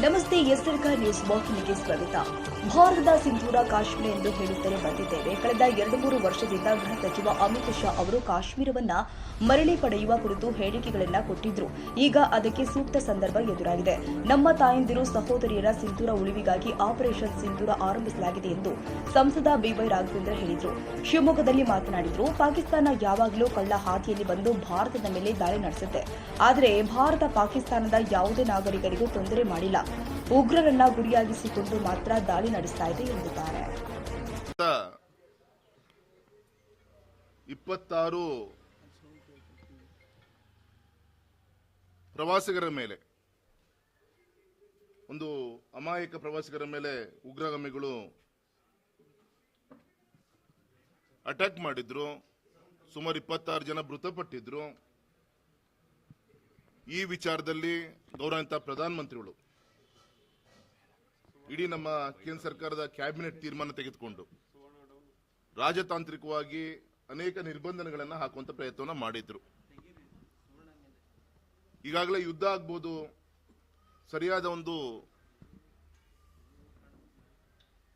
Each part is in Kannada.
ನ್ಯೂಸ್ ವಾಹಿನಿಗೆ ಸ್ವಾಗತ. ಭಾರತದ ಸಿಂಧೂರ ಕಾಶ್ಮೀರ ಎಂದು ಹೇಳುತ್ತಲೇ ಬಂದಿದ್ದೇವೆ. ಕಳೆದ ಎರಡು ಮೂರು ವರ್ಷದಿಂದ ಗೃಹ ಸಚಿವ ಅಮಿತ್ ಶಾ ಅವರು ಕಾಶ್ಮೀರವನ್ನ ಮರಳಿ ಪಡೆಯುವ ಕುರಿತು ಹೇಳಿಕೆಗಳನ್ನ ಕೊಟ್ಟಿದ್ರು. ಈಗ ಅದಕ್ಕೆ ಸೂಕ್ತ ಸಂದರ್ಭ ಎದುರಾಗಿದೆ. ನಮ್ಮ ತಾಯಂದಿರು, ಸಹೋದರಿಯರ ಸಿಂಧೂರ ಉಳಿವಿಗಾಗಿ ಆಪರೇಷನ್ ಸಿಂಧೂರ ಆರಂಭಿಸಲಾಗಿದೆ ಎಂದು ಸಂಸದ ಬಿವೈ ರಾಘವೇಂದ್ರ ಹೇಳಿದರು. ಶಿವಮೊಗ್ಗದಲ್ಲಿ ಮಾತನಾಡಿದ್ರು, ಪಾಕಿಸ್ತಾನ ಯಾವಾಗಲೂ ಕಳ್ಳ ಹಾದಿಯಲ್ಲಿ ಬಂದು ಭಾರತದ ಮೇಲೆ ದಾಳಿ ನಡೆಸುತ್ತೆ. ಆದರೆ ಭಾರತ ಪಾಕಿಸ್ತಾನದ ಯಾವುದೇ ನಾಗರಿಕರಿಗೂ ತೊಂದರೆ ಮಾಡಿಲ್ಲ. ಉಗ್ರರನ್ನ ಗುರಿಯಾಗಿಸಿಕೊಂಡು ಮಾತ್ರ ದಾಳಿ ನಡೆಸ್ತಾ ಇದೆ ಎಂದಿದ್ದಾರೆ. ಇಪ್ಪತ್ತಾರು ಪ್ರವಾಸಿಗರ ಮೇಲೆ, ಒಂದು ಅಮಾಯಕ ಪ್ರವಾಸಿಗರ ಮೇಲೆ ಉಗ್ರಗಾಮಿಗಳು ಅಟ್ಯಾಕ್ ಮಾಡಿದ್ರು, ಸುಮಾರು ಇಪ್ಪತ್ತಾರು ಜನ ಮೃತಪಟ್ಟಿದ್ರು. ಈ ವಿಚಾರದಲ್ಲಿ ಗೌರವಾನ್ವಿತ ಪ್ರಧಾನಮಂತ್ರಿಗಳು ಇಡೀ ನಮ್ಮ ಕೇಂದ್ರ ಸರ್ಕಾರದ ಕ್ಯಾಬಿನೆಟ್ ತೀರ್ಮಾನ ತೆಗೆದುಕೊಂಡು ರಾಜತಾಂತ್ರಿಕವಾಗಿ ಅನೇಕ ನಿರ್ಬಂಧನೆಗಳನ್ನು ಹಾಕುವಂತ ಪ್ರಯತ್ನವನ್ನ ಮಾಡಿದ್ರು. ಈಗಾಗಲೇ ಯುದ್ಧ ಆಗ್ಬೋದು, ಸರಿಯಾದ ಒಂದು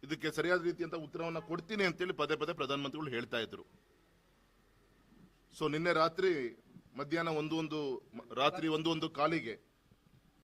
ಇದಕ್ಕೆ ಸರಿಯಾದ ರೀತಿಯಂತ ಉತ್ತರವನ್ನ ಕೊಡ್ತೀನಿ ಅಂತೇಳಿ ಪದೇ ಪದೇ ಪ್ರಧಾನಮಂತ್ರಿಗಳು ಹೇಳ್ತಾ ಇದ್ರು. ಸೊ ನಿನ್ನೆ ರಾತ್ರಿ ಮಧ್ಯಾಹ್ನ ಒಂದು ಒಂದು ರಾತ್ರಿ ಒಂದು ಒಂದು ಕಾಲಿಗೆ